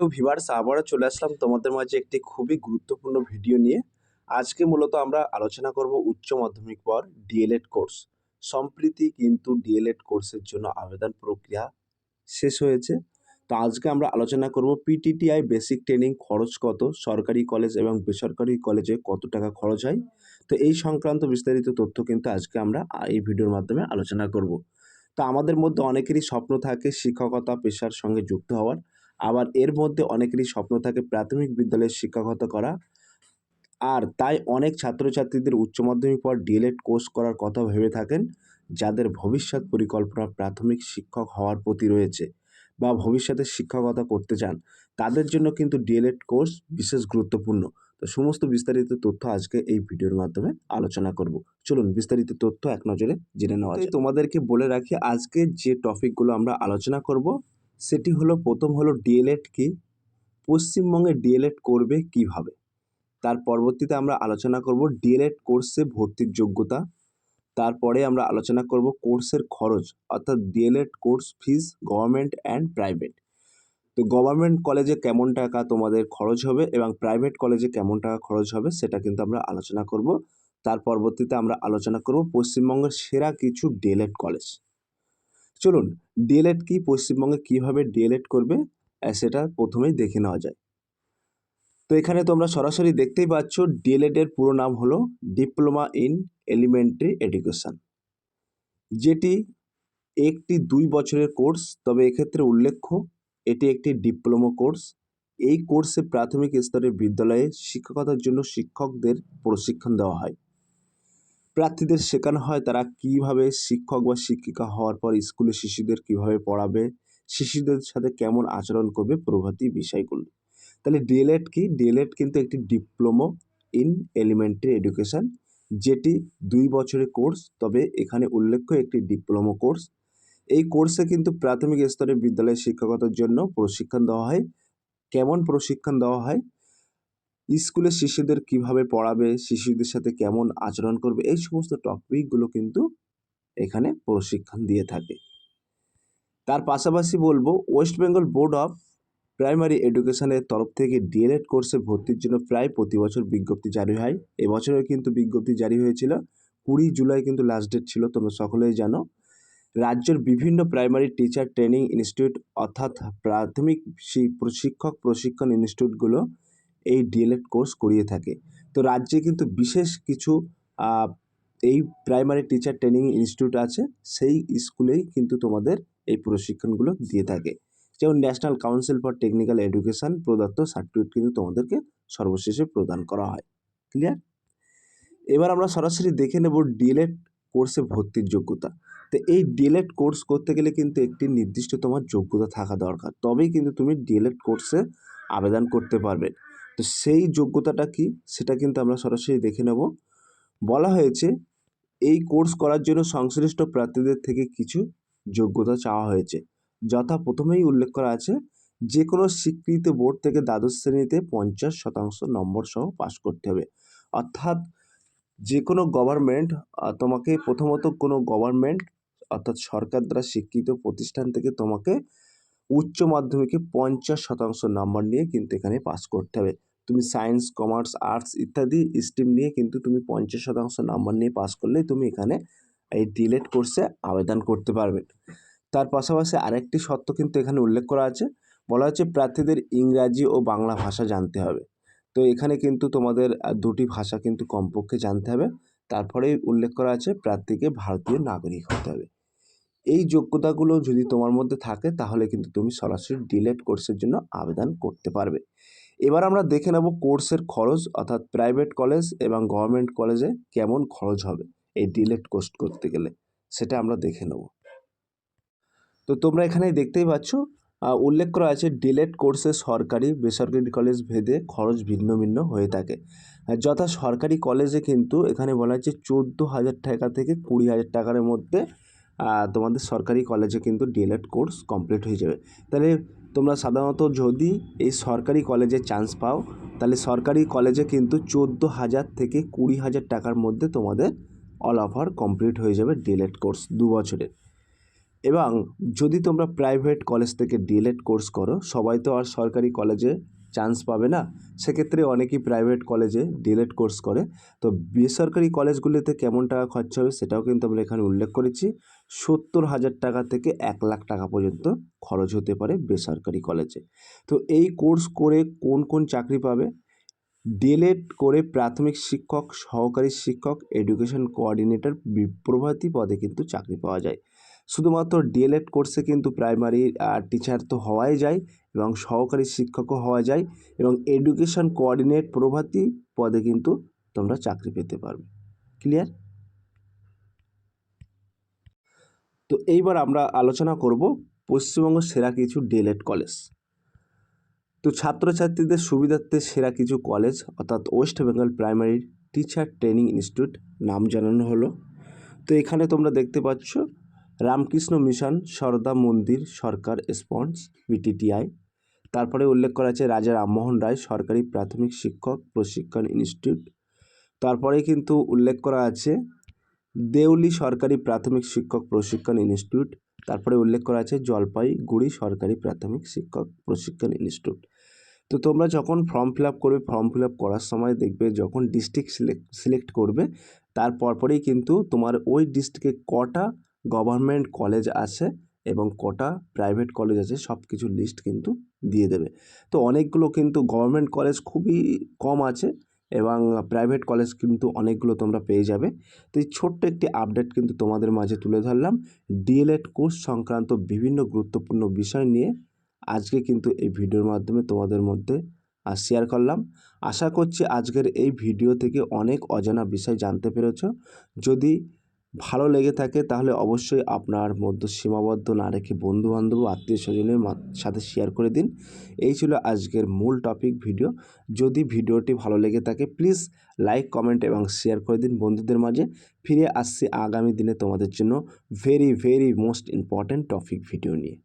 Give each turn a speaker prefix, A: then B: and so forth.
A: তো ভিভার্স আবারও চলে আসলাম তোমাদের মাঝে একটি খুবই গুরুত্বপূর্ণ ভিডিও নিয়ে। আজকে মূলত আমরা আলোচনা করব উচ্চ মাধ্যমিক পর ডিএলএড কোর্স সম্প্রীতি কিন্তু ডিএলএড কোর্সের জন্য আবেদন প্রক্রিয়া শেষ হয়েছে। তো আজকে আমরা আলোচনা করব পিটিটিআই বেসিক ট্রেনিং খরচ কত, সরকারি কলেজ এবং বেসরকারি কলেজে কত টাকা খরচ হয়। তো এই সংক্রান্ত বিস্তারিত তথ্য কিন্তু আজকে আমরা এই ভিডিওর মাধ্যমে আলোচনা করব। তো আমাদের মধ্যে অনেকেরই স্বপ্ন থাকে শিক্ষকতা, পেশার সঙ্গে যুক্ত হওয়ার। আবার এর মধ্যে অনেকেরই স্বপ্ন থাকে প্রাথমিক বিদ্যালয়ের শিক্ষকতা করা। আর তাই অনেক ছাত্রছাত্রীদের উচ্চ মাধ্যমিক পর ডিএলএড কোর্স করার কথা ভেবে থাকেন যাদের ভবিষ্যৎ পরিকল্পনা প্রাথমিক শিক্ষক হওয়ার প্রতি রয়েছে বা ভবিষ্যতে শিক্ষকতা করতে চান তাদের জন্য কিন্তু ডিএলএড কোর্স বিশেষ গুরুত্বপূর্ণ। তো সমস্ত বিস্তারিত তথ্য আজকে এই ভিডিওর মাধ্যমে আলোচনা করব। চলুন বিস্তারিত তথ্য এক নজরে জেনে নেওয়া যায় তোমাদেরকে বলে রাখি আজকে যে টপিকগুলো আমরা আলোচনা করব সেটি হলো, প্রথম হলো ডিএলএড কি? পশ্চিমবঙ্গে ডিএলএড করবে কীভাবে? তার পরবর্তীতে আমরা আলোচনা করব ডিএলএড কোর্সে ভর্তির যোগ্যতা। তারপরে আমরা আলোচনা করব কোর্সের খরচ, অর্থাৎ DElEd course fees government and private. তো গভর্নমেন্ট কলেজে কেমন টাকা তোমাদের খরচ হবে এবং প্রাইভেট কলেজে কেমন টাকা খরচ হবে সেটা কিন্তু আমরা আলোচনা করব। তার পরবর্তীতে আমরা আলোচনা করব পশ্চিমবঙ্গের সেরা কিছু ডিএলএড কলেজ। চলুন ডিএলএড কি, পশ্চিমবঙ্গে কীভাবে ডিএলএড করবে সেটা প্রথমেই দেখে নেওয়া যায়। তো এখানে তোমরা সরাসরি দেখতেই পাচ্ছ ডিএলএড এর পুরো নাম হলো ডিপ্লোমা ইন এলিমেন্টারি এডুকেশন যেটি একটি দুই বছরের কোর্স তবে এক্ষেত্রে উল্লেখ্য, এটি একটি ডিপ্লোমা কোর্স এই কোর্সে প্রাথমিক স্তরের বিদ্যালয়ে শিক্ষকতার জন্য শিক্ষকদের প্রশিক্ষণ দেওয়া হয়। প্রার্থীদের শেখানো হয় তারা কীভাবে শিক্ষক বা শিক্ষিকা হওয়ার পর স্কুলে শিশুদের কীভাবে পড়াবে, শিশুদের সাথে কেমন আচরণ করবে, প্রভৃতি বিষয়গুলো। তাহলে ডিএলএড কি? ডিএলএড কিন্তু একটি ডিপ্লোমো ইন এলিমেন্টারি এডুকেশন, যেটি দুই বছরের কোর্স, তবে এখানে উল্লেখ্য একটি ডিপ্লোমো কোর্স। এই কোর্সে কিন্তু প্রাথমিক স্তরে বিদ্যালয়ের শিক্ষকতার জন্য প্রশিক্ষণ দেওয়া হয়। কেমন প্রশিক্ষণ দেওয়া হয়? স্কুলে শিশুদের কীভাবে পড়াবে, শিশুদের সাথে কেমন আচরণ করবে, এই সমস্ত টপিকগুলো কিন্তু এখানে প্রশিক্ষণ দিয়ে থাকে। তার পাশাপাশি বলব West Bengal board of primary এডুকেশনের তরফ থেকে ডিএলএড কোর্সে ভর্তির জন্য প্রায় প্রতি বছর বিজ্ঞপ্তি জারি হয়। এবছরেও কিন্তু বিজ্ঞপ্তি জারি হয়েছিল। কুড়ি জুলাই কিন্তু লাস্ট ডেট ছিল, তোমরা সকলেই জানো। রাজ্যের বিভিন্ন প্রাইমারি টিচার ট্রেনিং ইনস্টিটিউট অর্থাৎ প্রাথমিক প্রশিক্ষক প্রশিক্ষণ ইনস্টিটিউটগুলো এই ডিএলএড কোর্স করিয়ে থাকে। তো রাজ্যে কিন্তু বিশেষ কিছু এই প্রাইমারি টিচার ট্রেনিং ইনস্টিটিউট আছে, সেই স্কুলেই কিন্তু তোমাদের এই প্রশিক্ষণগুলো দিয়ে থাকে। যেমন national council for technical education প্রদত্ত সার্টিফিকেট কিন্তু তোমাদেরকে সর্বশেষে প্রদান করা হয়। ক্লিয়ার এবার আমরা সরাসরি দেখে নেব ডিএলএড কোর্সে ভর্তির যোগ্যতা। তো এই ডিএলএড কোর্স করতে গেলে কিন্তু একটি নির্দিষ্ট তোমার যোগ্যতা থাকা দরকার। তবেই কিন্তু তুমি ডিএলএড কোর্সে আবেদন করতে পারবে। তো সেই যোগ্যতাটা কি সেটা কিন্তু আমরা সরাসরি দেখে নেব। বলা হয়েছে, এই কোর্স করার জন্য সংশ্লিষ্ট প্রার্থীদের থেকে কিছু যোগ্যতা চাওয়া হয়েছে। যথা প্রথমেই উল্লেখ করা আছে যে কোনো স্বীকৃত বোর্ড থেকে দ্বাদশ শ্রেণীতে পঞ্চাশ শতাংশ নম্বর সহ পাশ করতে হবে। অর্থাৎ যে কোনো গভর্নমেন্ট তোমাকে প্রথমত কোনো গভর্নমেন্ট অর্থাৎ সরকার দ্বারা স্বীকৃত প্রতিষ্ঠান থেকে তোমাকে উচ্চ মাধ্যমিকে পঞ্চাশ শতাংশ নাম্বার নিয়ে কিন্তু এখানে পাস করতে হবে। তুমি সায়েন্স কমার্স আর্টস ইত্যাদি স্ট্রিম নিয়ে কিন্তু তুমি পঞ্চাশ শতাংশ নাম্বার নিয়ে পাস করলেই তুমি এখানে এই ডিলেট কোর্সে আবেদন করতে পারবে। তার পাশাপাশি আরেকটি শর্ত কিন্তু এখানে উল্লেখ করা আছে। বলা হচ্ছে প্রার্থীদের ইংরাজি ও বাংলা ভাষা জানতে হবে। তো এখানে কিন্তু তোমাদের দুটি ভাষা কিন্তু কমপক্ষে জানতে হবে। তারপরেই উল্লেখ করা আছে, প্রার্থীকে ভারতীয় নাগরিক হতে হবে। এই যোগ্যতাগুলো যদি তোমার মধ্যে থাকে, তাহলে কিন্তু তুমি সরাসরি ডিলেট কোর্সের জন্য আবেদন করতে পারবে। এবার আমরা দেখে নেব কোর্সের খরচ, অর্থাৎ প্রাইভেট কলেজ এবং গভর্নমেন্ট কলেজে কেমন খরচ হবে এই ডিলেট কোর্স করতে গেলে। সেটা আমরা দেখে নেব। তো তোমরা এখানে দেখতেই পাচ্ছ উল্লেখ করা আছে ডিলেট কোর্সে সরকারি, বেসরকারি কলেজ ভেদে খরচ ভিন্ন ভিন্ন হয়ে থাকে। যথা সরকারি কলেজে কিন্তু এখানে বলা হচ্ছে চোদ্দ হাজার টাকা থেকে কুড়ি হাজার টাকার মধ্যে তোমাদের সরকারি কলেজে কিন্তু ডিএলএড কোর্স কমপ্লিট হয়ে যাবে। তাহলে তোমরা সাধারণত যদি এই সরকারি কলেজে চান্স পাও, তাহলে সরকারি কলেজে কিন্তু চোদ্দ হাজার থেকে কুড়ি হাজার টাকার মধ্যে তোমাদের অল অফার কমপ্লিট হয়ে যাবে ডিএলএড কোর্স দু বছরের। এবং যদি তোমরা প্রাইভেট কলেজ থেকে ডিএলএড কোর্স করো, সবাই তো আর সরকারি কলেজে চান্স পাবে না, সেক্ষেত্রে অনেকেই প্রাইভেট কলেজে ডিএলএড কোর্স করে। তো বেসরকারি কলেজগুলিতে কেমন টাকা খরচা হবে সেটাও কিন্তু আমরা এখানে উল্লেখ করেছি। সত্তর হাজার টাকা থেকে এক লাখ টাকা পর্যন্ত খরচ হতে পারে বেসরকারি কলেজে তো এই কোর্স করে কোন কোন চাকরি পাবে? ডিএলএড করে প্রাথমিক শিক্ষক, সহকারী শিক্ষক এডুকেশন কোঅর্ডিনেটর প্রভৃতি পদে কিন্তু চাকরি পাওয়া যায়। শুধুমাত্র ডিএলএড কোর্সে কিন্তু প্রাইমারি টিচার তো হওয়াই যায় এবং সহকারী শিক্ষকও হওয়া যায় এবং এডুকেশন কোঅর্ডিনেট প্রভৃতি পদে কিন্তু তোমরা চাকরি পেতে পারবে। ক্লিয়ার? তো এইবার আমরা আলোচনা করব পশ্চিমবঙ্গ সেরা কিছু ডিএলএড কলেজ। তো ছাত্রছাত্রীদের সুবিধার্থে সেরা কিছু কলেজ, অর্থাৎ West Bengal primary teacher training institute, নাম জানানো হলো। তো এখানে তোমরা দেখতে পাচ্ছ রামকৃষ্ণ মিশন, সরদা মন্দির, সরকার স্পন্স, বিটিটিআই। তারপরে উল্লেখ করা আছে রাজা রামমোহন রায়, সরকারি প্রাথমিক শিক্ষক, প্রশিক্ষণ ইনস্টিটিউট। তারপরে কিন্তু উল্লেখ করা আছে দেউলি সরকারি প্রাথমিক শিক্ষক, প্রশিক্ষণ ইনস্টিটিউট। তারপরে উল্লেখ করা আছে জলপাইগুড়ি সরকারি প্রাথমিক শিক্ষক, প্রশিক্ষণ ইনস্টিটিউট। তো তোমরা যখন ফর্ম ফিল আপ করবে, ফর্ম ফিল আপ করার সময় দেখবে যখন ডিস্ট্রিক্ট সিলেক্ট সিলেক্ট করবে, তার পরপরেই কিন্তু তোমার ওই ডিস্ট্রিক্টে কটা গভর্নমেন্ট কলেজ আছে এবং কটা প্রাইভেট কলেজ আছে সব কিছু লিস্ট কিন্তু দিয়ে দেবে। তো অনেকগুলো কিন্তু গভর্নমেন্ট কলেজ খুবই কম আছে এবং প্রাইভেট কলেজ কিন্তু অনেকগুলো তোমরা পেয়ে যাবে। তো এই ছোট্ট একটি আপডেট কিন্তু তোমাদের মাঝে তুলে ধরলাম। ডিএলএড কোর্স সংক্রান্ত বিভিন্ন গুরুত্বপূর্ণ বিষয় নিয়ে আজকে কিন্তু এই ভিডিওর মাধ্যমে তোমাদের মধ্যে শেয়ার করলাম। আশা করছি আজকের এই ভিডিও থেকে অনেক অজানা বিষয় জানতে পেরেছ। যদি ভালো লেগে থাকে, তাহলে অবশ্যই আপনার মধ্যে সীমাবদ্ধ না রেখে বন্ধুবান্ধব, আত্মীয় স্বজনের সাথে শেয়ার করে দিন। এই ছিল আজকের মূল টপিক ভিডিও যদি ভিডিওটি ভালো লেগে থাকে প্লিজ লাইক কমেন্ট এবং শেয়ার করে দিন বন্ধুদের মাঝে। ফিরে আসছি আগামী দিনে তোমাদের জন্য very very most important topic video নিয়ে।